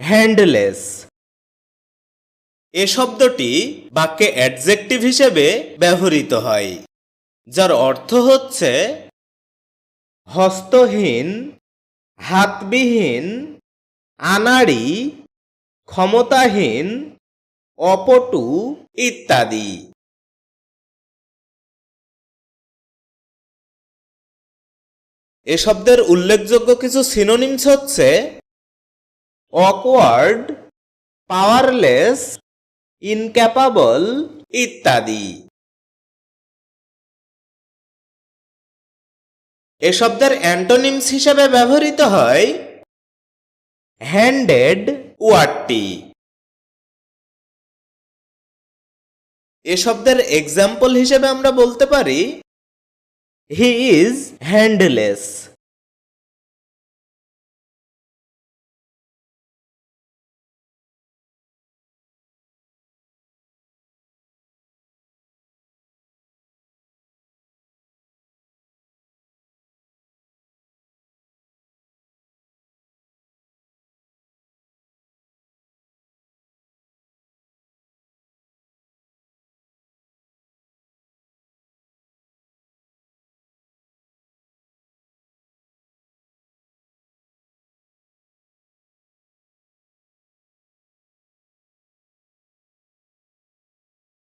হ্যান্ডলেস এ শব্দটি বাক্যে অ্যাডজেক্টিভ হিসেবে ব্যবহৃত হয়, যার অর্থ হচ্ছে হস্তহীন, হাতবিহীন, আনাড়ি, ক্ষমতাহীন, অপটু ইত্যাদি। এ শব্দের উল্লেখযোগ্য কিছু সিনোনিমস হচ্ছে অকওয়ার্ড পাওয়ারলেস ইনক্যাপাবল ইত্যাদি। এ শব্দের অ্যান্টোনিমস হিসেবে ব্যবহৃত হয় হ্যান্ডেড ওয়ার্ডটি। এ শব্দের এক্সাম্পল হিসেবে আমরা বলতে পারি হি ইজ হ্যান্ডলেস